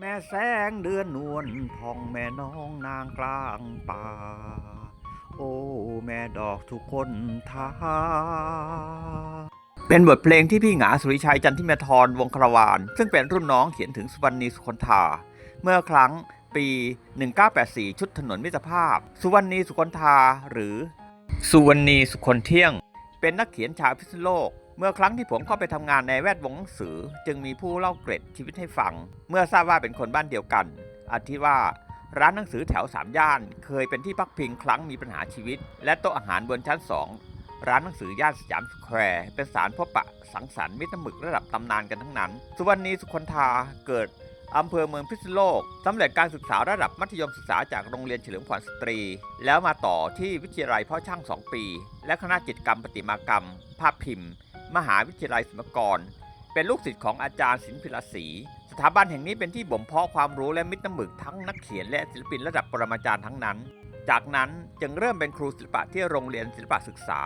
แม่แสงเดือนนวลพองแม่น้องนางกลางป่า โอ้ แม่ดอกทุกคนทาเป็นบทเพลงที่พี่หงาสุริชัยจันทิเมธรวงคารวาน ซึ่งเป็นรุ่นน้องเขียนถึงสุวรรณีสุคนธาเมื่อครั้งปี 1984 ชุดถนนมิตรภาพ สุวรรณีสุคนธาหรือ สุวรรณีสุคนเที่ยง เป็นนักเขียนชาวพิษณุโลก เมื่อครั้งที่ผมเข้าไปทำงานในแวดวงหนังสือ จึงมีผู้เล่าเกร็ดชีวิตให้ฟัง เมื่อทราบว่าเป็นคนบ้านเดียวกันอาทิว่าร้านหนังสือแถวสามย่าน เคยเป็นที่พักพิงครั้งมีปัญหาชีวิต และโต๊ะอาหารบนชั้นสองร้านหนังสือย่านสยามสแควร์เป็นสารพบปะสังสรรค์มิตรหมึกระดับตำนานกันทั้งนั้น สุวรรณีสุคนธาเกิดอำเภอเมืองพิษณุโลกสำเร็จการศึกษาระดับมัธยมศึกษาจากโรงเรียนเฉลิมขวัญสตรี แล้วมาต่อที่วิทยาลัยพ่อช่าง 2 ปี และคณะจิตกรรมประติมากรรม ภาพพิมพ์ มหาวิทยาลัยศิลปากร เป็นลูกศิษย์ของอาจารย์ศิลปิลศรีสถาบันแห่งนี้เป็นที่บ่มเพาะความรู้และมิตรน้ำหมึกทั้งนักเขียนและศิลปินระดับปรมาจารย์ทั้งนั้น จากนั้นจึงเริ่มเป็นครูศิลปะที่โรงเรียนศิลปศึกษา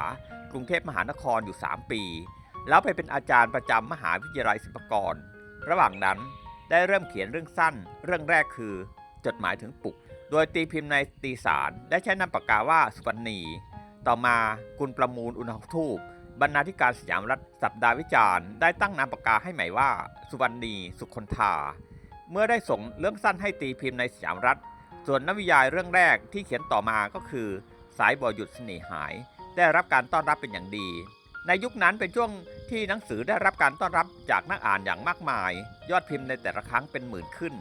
กรุงเทพมหานครอยู่ 3 ปี แล้วไปเป็นอาจารย์ประจำมหาวิทยาลัยศิลปากร ระหว่างนั้นได้เริ่มเขียนเรื่องสั้น เรื่องแรกคือ จดหมายถึงปุก โดยตีพิมพ์ในตีสารและใช้นามปากกาว่าสุวรรณี ต่อมากุลประมูลอุณหทูป บรรณาธิการสยามรัฐสัปดาห์วิจารณ์ ได้ตั้งนามปากกาให้ใหม่ว่า สุวรรณีสุคนธาเมื่อได้ส่งเรื่องสั้นให้ตีพิมพ์ในสยามรัฐ ส่วนนวิยายเรื่องแรกที่เขียนต่อมาก็คือ สายบ่อหยุดเสน่หาย ได้รับการต้อนรับเป็นอย่างดี ในยุคนั้นเป็นช่วงที่หนังสือได้รับการต้อนรับจากนักอ่านอย่างมากมาย ยอดพิมพ์ในแต่ละครั้งเป็นหมื่นขึ้น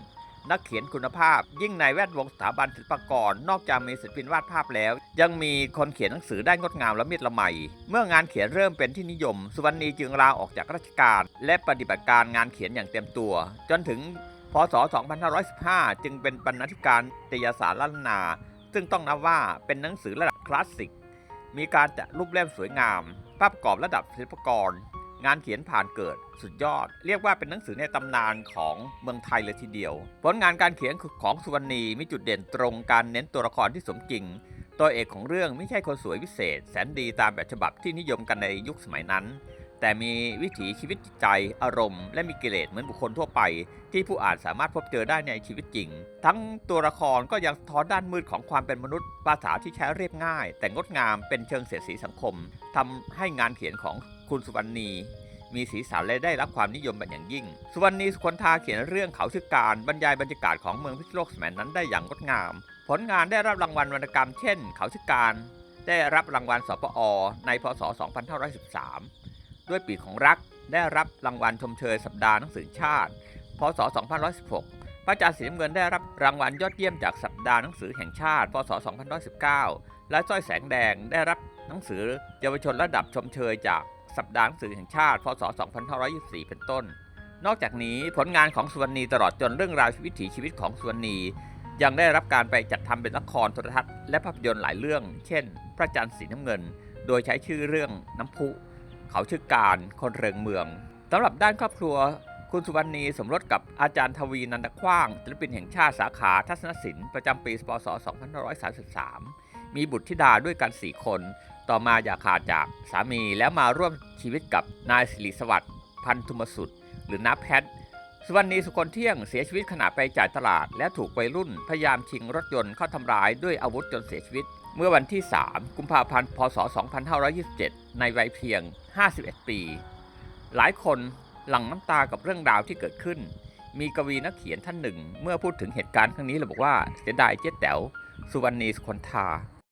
นักเขียนคุณภาพ ยิ่งในแวดวงสถาบันศิลปากร นอกจากมีศิลปินวาดภาพแล้ว ยังมีคนเขียนหนังสือได้งดงามและมิตรละไมเมื่องานเขียนเริ่มเป็นที่นิยม สุวรรณีจึงลาออกจากราชการ และปฏิบัติการงานเขียนอย่างเต็มตัว จนถึงพศ 2515 จึงเป็นบรรณาธิการเตยสารล้านนา ซึ่งต้องนับว่าเป็นหนังสือระดับคลาสสิก มีการจัดรูปเล่มสวยงาม ภาพประกอบระดับศิลปกร งานเขียนผ่านเกิดสุดยอด เรียกว่าเป็นหนังสือในตำนานของเมืองไทยเลยทีเดียว ผลงานการเขียนของสุวรรณีมีจุดเด่นตรงการเน้นตัวละครที่สมจริง ตัวเอกของเรื่องไม่ใช่คนสวยวิเศษ แสนดีตามแบบฉบับที่นิยมกันในยุคสมัยนั้น แต่มีวิถีชีวิตจิตใจ อารมณ์ และมีกิเลสเหมือนบุคคลทั่วไป ที่ผู้อ่านสามารถพบเจอได้ในชีวิตจริง ทั้งตัวละครก็ยังสะท้อนด้านมืดของความเป็นมนุษย์ ภาษาที่ใช้เรียบง่าย แต่งดงามเป็นเชิงเสียดสีสังคมทำให้งานเขียนของ คุณสุวรรณี มีสีสันและได้รับความนิยมเป็นอย่างยิ่ง สุวรรณีสุคนธาเขียนเรื่องเขาชื่อการบรรยายบรรยากาศของเมืองพิษณุโลกสมัยนั้นได้อย่างงดงาม ผลงานได้รับรางวัลวรรณกรรมเช่น เขาชื่อการ ได้รับรางวัลสปอ ในพศ 2513 ด้วยปีของรักได้รับรางวัลชมเชยสัปดาห์หนังสือชาติ พศ 2516 พระอาจารย์สีน้ำเงินได้รับรางวัลยอดเยี่ยมจากสัปดาห์หนังสือแห่งชาติ พศ 2519 และสร้อยแสงแดงได้รับหนังสือเยาวชนระดับชมเชยจาก สัปดาห์หนังสือแห่งชาติ พศ 2524 เป็นต้น นอกจากนี้ผลงานของสุวรรณีตลอดจนเรื่องราววิถีชีวิตของสุวรรณี ยังได้รับการไปจัดทำเป็นละครโทรทัศน์และภาพยนตร์หลายเรื่อง เช่น พระจันทร์สีน้ำเงิน โดยใช้ชื่อเรื่องน้ำพุ เขาชื่อการคนเริงเมืองสำหรับด้านครอบครัว คุณสุวรรณีสมรสกับอาจารย์ทวีนันทกว้างศิลปินแห่งชาติสาขาทัศนศิลป์ประจำปีพศ 2533มีบุตรธิดาด้วยกัน 4 คน ต่อมาอย่าขาดจากสามีแล้วมาร่วมชีวิตกับนายสิริสวัสดิ์พันธุมสุดหรือน้าแพทสุวรรณีสุคนเที่ยงเสียชีวิตขณะไปจ่ายตลาด และถูกวัยรุ่นพยายามชิงรถยนต์เข้าทำร้ายด้วยอาวุธจนเสียชีวิต เมื่อวันที่ 3 กุมภาพันธ์ พศ 2527 ในวัยเพียง 51 ปี หลายคนหลั่งน้ำตากับเรื่องราวที่เกิดขึ้น มีกวีนักเขียนท่านหนึ่ง เมื่อพูดถึงเหตุการณ์ครั้งนี้ระบุว่าเสียดายเจ๊แต๋วสุวรรณีสุคนธา